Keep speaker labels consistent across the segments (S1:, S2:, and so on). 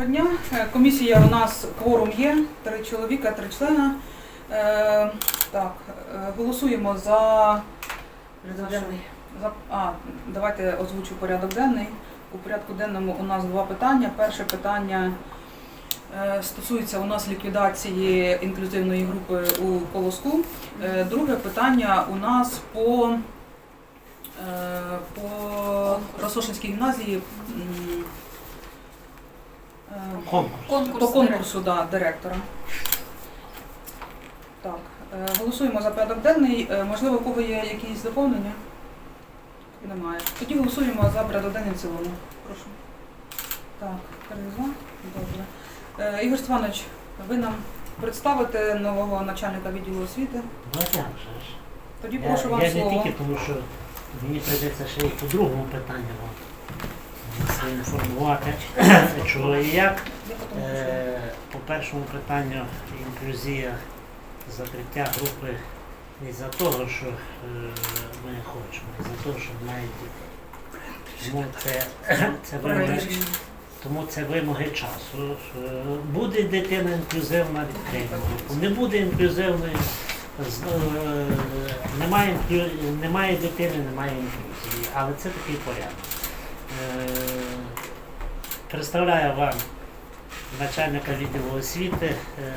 S1: Доброго дня. Е, Комісія у нас кворум є, три чоловіка, три члена. Е, так, е, голосуємо за. за а, давайте озвучу порядок денний. У порядку денному у нас два питання. Перше питання е, стосується у нас ліквідації інклюзивної групи у Колоску. Е, друге питання у нас по, е, по Росошинській гімназії. м,
S2: Конкурс.
S1: по конкурсу да, директора. Так, е, голосуємо за порядок денний. Е, Можливо, у кого є якісь доповнення? Немає. Тоді голосуємо за порядок денний в цілому. Прошу. Так, три. Добре. Е, Ігор Степанович, ви нам представите нового начальника відділу освіти.
S2: Ну, як же ж.
S1: Тоді
S2: Я,
S1: прошу вам
S2: я не
S1: слово.
S2: тільки тому, що мені прийдеться ще й по другому питанню вам вас інформувати, чого і як. Е, По першому питанню інклюзія закриття групи не за того, що е, ми хочемо, а за того, що мають дітей. Тому це, це вимоги, тому це вимоги часу. Е, Буде дитина інклюзивна, відкриємо групу. Не буде інклюзивної, з- е, немає, немає дитини, немає інклюзії. Але це такий порядок. Представляю вам начальника відділу освіти е,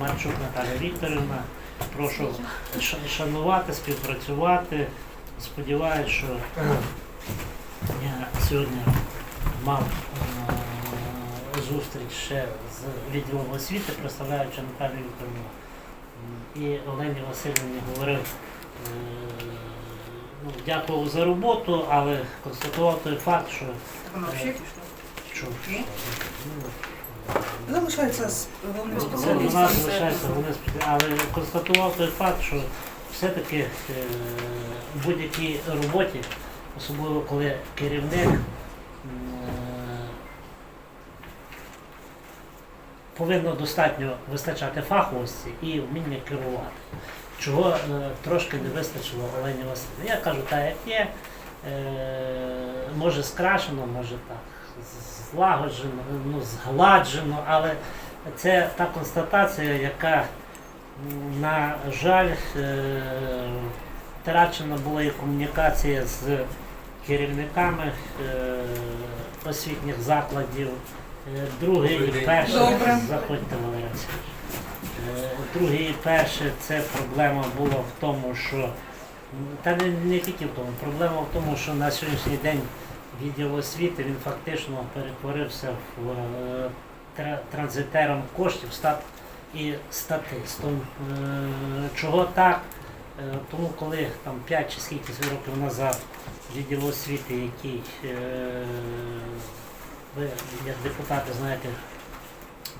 S2: Марчук Наталя Вікторівна. Прошу шанувати, співпрацювати. Сподіваюсь, що я сьогодні мав е, зустріч ще з відділом освіти, представляючи Наталію Вікторівну. І Олені Васильівні говорив, е, ну, дякував за роботу, але констатував той факт, що
S1: Вона взагалі
S2: що, Ну,
S1: залишається з головним спеціалістом.
S2: вона залишається але констатував той факт, що все-таки е, в будь-якій роботі, особливо коли керівник е, повинно достатньо вистачати фаховості і вміння керувати. Чого е, трошки не вистачило Олені Васильівні. Я кажу, так як є, може скрашено, може так злагоджено, ну, згладжено, але це та констатація, яка, на жаль, е, втрачена була і комунікація з керівниками е, освітніх закладів. Е, Друге і
S1: Добре.
S2: заходьте, Валерій Друге і перше, це проблема була в тому, що та не, не тільки в тому, проблема в тому, що на сьогоднішній день відділ освіти він фактично перетворився в е, транзитером коштів стат і статистом. Е, Чого так? Е, Тому коли там 5 чи скільки років назад відділ освіти, який ви як депутати знаєте,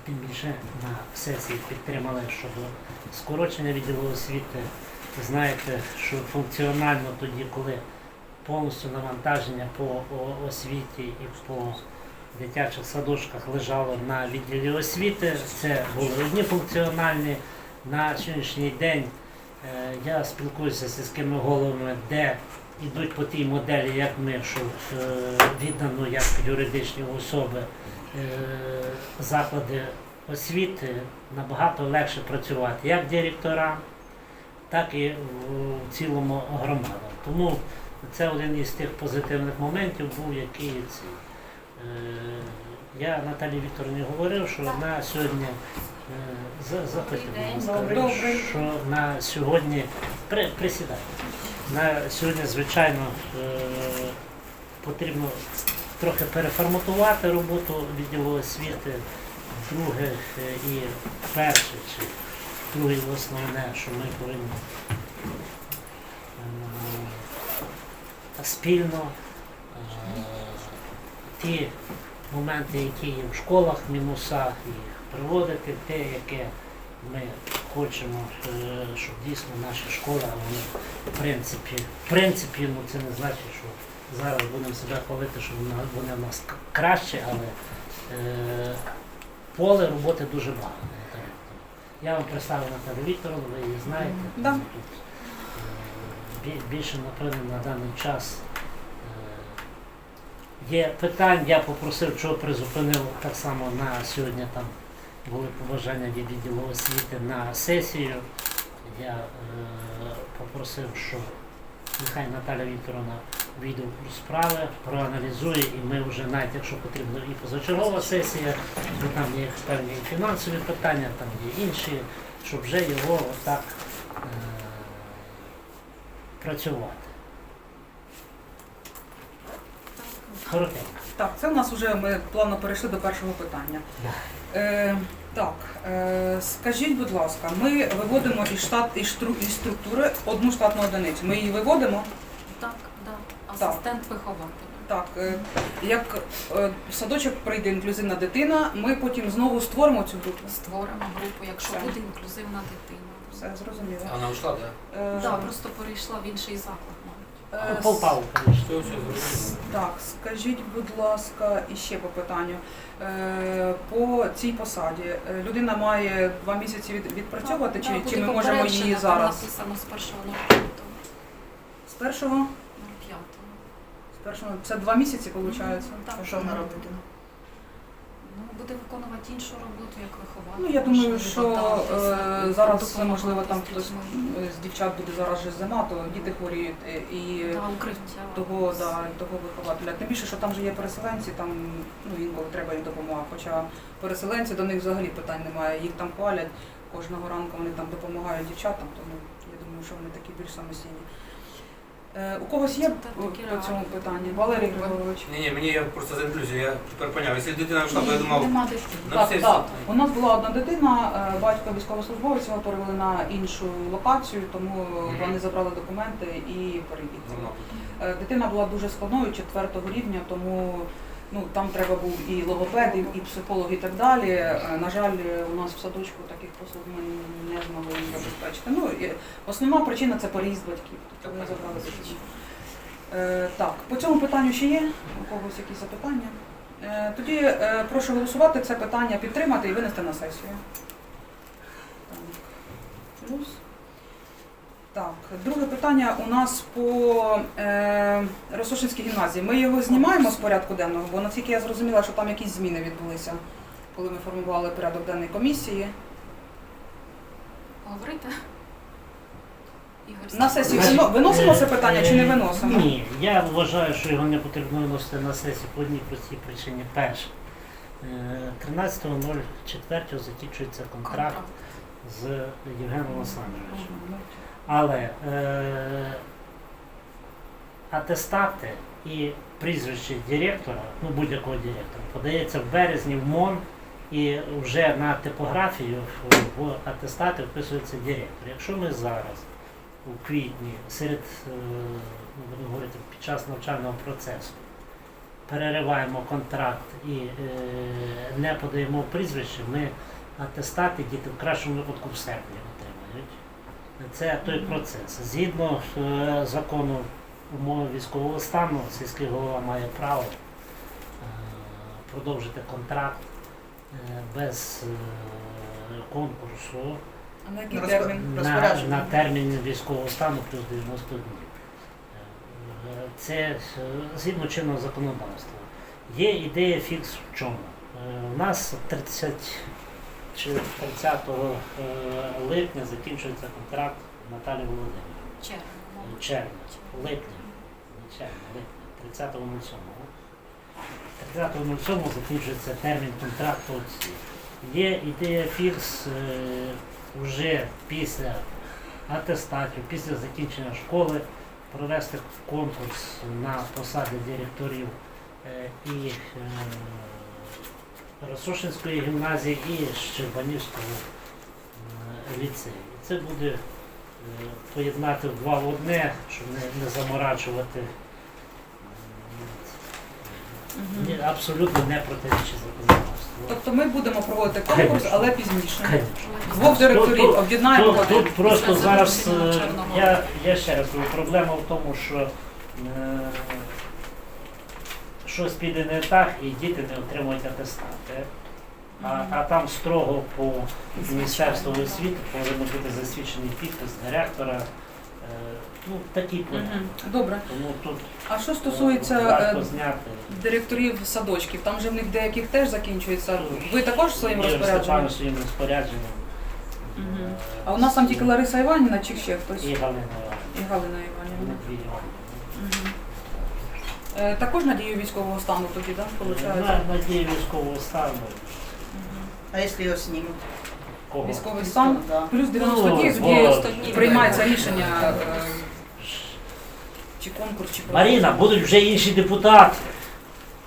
S2: тим більше на сесії підтримали щодо скорочення відділу освіти. Знаєте, що функціонально тоді, коли повністю навантаження по освіті і по дитячих садочках лежало на відділі освіти. Це були одні функціональні. На сьогоднішній день е, я спілкуюся з сільськими головами, де йдуть по тій моделі, як ми, що е, віддано як юридичні особи е, заклади освіти, набагато легше працювати як директорам, так і в цілому громадам. Тому це один із тих позитивних моментів був, який ці. Е, Я Наталії Вікторовні говорив, що на сьогодні е, за- заходьте, будь ласка,
S1: Добре.
S2: що на сьогодні при, присідайте. На сьогодні, звичайно, е, потрібно трохи переформатувати роботу відділу освіти. Друге е, і перше, чи друге основне, що ми повинні спільно е, ті моменти, які є в школах, мінуса, їх приводити, те, яке ми хочемо, е, щоб дійсно наші школи, вони в принципі, в принципі, ну це не значить, що зараз будемо себе хвалити, що буде в нас краще, але е, поле роботи дуже багато. Я вам представив Наталю Вікторовну, ви її знаєте.
S1: Да.
S2: Більше, напевно, на даний час е, є питань, я попросив, чого призупинив так само на сьогодні там були побажання від відділу освіти на сесію. Я е, попросив, що нехай Наталя Вікторовна війде в курс справи, проаналізує, і ми вже навіть якщо потрібно і позачергова сесія, бо там є певні фінансові питання, там є інші, щоб вже його отак е, працювати. Коротенько.
S1: Так, це у нас вже ми плавно перейшли до першого питання.
S2: Да.
S1: Е, так, е, скажіть, будь ласка, ми виводимо із штат із, стру, із структури одну штатну одиницю. Ми її виводимо.
S3: Так, да. Асистент вихователя.
S1: Так, е, як е, в садочок прийде інклюзивна дитина, ми потім знову створимо цю групу.
S3: Створимо групу, якщо
S1: Все.
S3: буде інклюзивна дитина.
S1: Все зрозуміло.
S4: А Вона ушла, так?
S1: Е,
S3: Да, просто перейшла в інший заклад, мабуть.
S1: е,
S2: Полтаву, звісно.
S4: Все, все, зрозуміло.
S1: Так, скажіть, будь ласка, іще по питанню. Е, по цій посаді е, людина має два місяці від, відпрацьовувати,
S3: Да,
S1: чи,
S3: буде
S1: чи ми можемо її
S3: там
S1: зараз?
S3: написано з першого на п'ятого.
S1: З першого?
S3: На п'ятого.
S1: З першого це два місяці, виходить?
S3: Так.
S5: Що вона робить?
S3: Ну, буде виконувати іншу роботу, як вихователь.
S1: Ну я думаю, що е, зараз можливо там хтось е, з дівчат буде зараз же зима, то діти хворіють е, і
S3: Да, укриття.
S1: того, да, того вихователя. Тим більше, що там же є переселенці, там ну інколи треба їм допомога. Хоча переселенці до них взагалі питань немає. Їх там палять кожного ранку, вони там допомагають дівчатам, тому я думаю, що вони такі більш самостійні. Е, у когось є по цьому питанні? Валерій Григорович.
S4: Ні, ні, мені я просто за інклюзію, я тепер поняв. Якщо дитина вийшла, то я думав,
S3: Нема дитини.
S1: Так,
S4: Так,
S1: так. У нас була одна дитина, е, батько військовослужбовець, його перевели на іншу локацію, тому
S4: Мгм.
S1: вони забрали документи і переїхали.
S4: Mm
S1: -hmm. Дитина була дуже складною четвертого рівня, тому ну там треба був і логопед, і, психолог, і так далі. Е, На жаль, у нас в садочку таких послуг ми не змогли забезпечити. Ну і основна причина це переїзд батьків. Тобто вони забрали дитину. Е, Так, по цьому питанню ще є у когось якісь запитання? Е, Тоді е, прошу голосувати це питання, підтримати і винести на сесію. Так. Плюс. Так, друге питання у нас по е, Росошинській гімназії. Ми його знімаємо з порядку денного, бо наскільки я зрозуміла, що там якісь зміни відбулися, коли ми формували порядок денний комісії.
S3: Говорите? Ігор
S1: На сесію вино- виносимо це питання чи не
S2: Е,
S1: виносимо?
S2: Ні, я вважаю, що його не потрібно виносити на сесію по одній простій причині. Перше, е, 13.04 закінчується контракт
S3: Контракт.
S2: з Євгеном Олександровичем. Але е, атестати і прізвище директора, ну будь-якого директора, подається в березні в МОН і вже на типографію в, в атестати вписується директор. Якщо ми зараз у квітні серед е, ну, будемо говорити під час навчального процесу перериваємо контракт і е, не подаємо прізвище, ми атестати діти в кращому випадку в серпні отримають. Це той процес. Згідно е, закону умови військового стану, сільський голова має право е, продовжити контракт е, без конкурсу
S1: на який
S5: На
S1: термін?
S2: на, на термін військового стану плюс 90 днів. Це згідно чинного законодавства. Є ідея фікс в чому. У нас 30 чи 30 е, липня закінчується контракт Наталі Володимирівни.
S3: Червень.
S2: Е. Червня, липня, не червня, липня, 30.07. 30.07 закінчується термін контракту. Є ідея фікс е, вже після атестатів, після закінчення школи провести конкурс на посади директорів е, і е, Росошинської гімназії і Щербанівського е, ліцею. Це буде е, поєднати в два в одне, щоб не, не заморачувати. Ні, абсолютно не протирічить законодавству.
S1: Тобто ми будемо проводити конкурс,
S2: Конечно.
S1: але пізніше. Двох директорів
S2: Тут-
S1: об'єднаємо.
S2: Тут,
S1: один.
S2: тут просто зараз е, я, я ще раз говорю, проблема в тому, що е, щось піде не так і діти не отримують атестати. А, а там строго по Міністерству освіти повинен бути засвідчений підпис директора, ну, такі поняття.
S1: Добре.
S2: Тому тут
S1: А що
S2: е,
S1: стосується
S2: варто
S1: е,
S2: зняти.
S1: директорів садочків, там же в них деяких теж закінчується. Ви також своїм
S2: Ігор
S1: розпорядженням?
S2: Степанович своїм розпорядженням.
S1: Мгм.
S2: е,
S1: А у нас там тільки Лариса Іванівна чи ще хтось?
S2: І
S1: І
S2: Галина
S1: Галина Іванівна. Е, Також надію військового стану тоді, так? Виходить?
S2: На- Надію військового стану.
S5: А если его снимут?
S2: Кого?
S1: Військовий стан.
S5: Да.
S1: Плюс 90
S2: Ну,
S1: днів, тоді приймається рішення е, чи конкурс, чи
S2: Маріна, будуть вже інші депутати,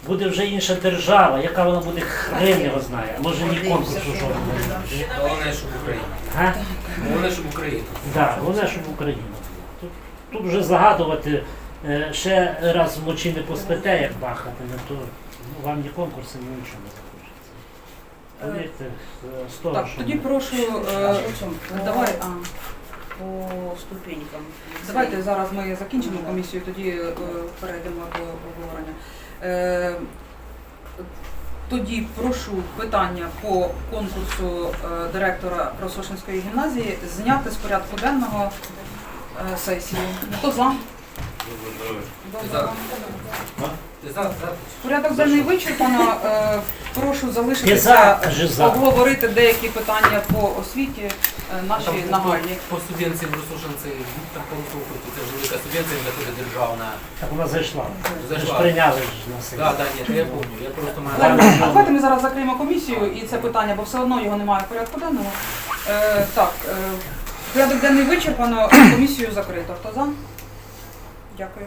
S2: буде вже інша держава, яка вона буде хрен його знає. Може ні конкурсу жодного.
S4: Головне, щоб Україна.
S2: Га?
S4: Головне, щоб Україна.
S2: Да, головне, щоб Україна була. Тут, тут вже загадувати ще раз вночі не поспите, як бахати, то ну, вам ні конкурси, ні нічого не захочеться. Повірте, е, з того,
S1: Так,
S2: що
S1: тоді
S2: ми-
S1: прошу, е, давай, а,
S5: По ступенькам.
S1: давайте зараз ми закінчимо комісію, тоді е, перейдемо до обговорення. Е, Тоді прошу питання по конкурсу е, директора Просошинської гімназії зняти з порядку денного е, сесії. Хто за? Порядок денний вичерпано. Е, Прошу
S2: Ти за,
S1: залишитися
S2: за.
S1: обговорити деякі питання по освіті е, наші нагальні.
S4: По субвенціям Росошинці, там конкурсу, це ж велика субвенція, яка буде державна.
S2: Так вона зайшла. Ж
S4: Зайшла.
S2: прийняли ж на себе.
S4: Так, так, ні, то я пам'ятаю. Я просто маю.
S1: Давайте, давайте ми зараз закриємо комісію і це питання, бо все одно його немає в порядку денного. Е, так, е, порядок денний вичерпано, комісію закрито. Хто за? Дякую.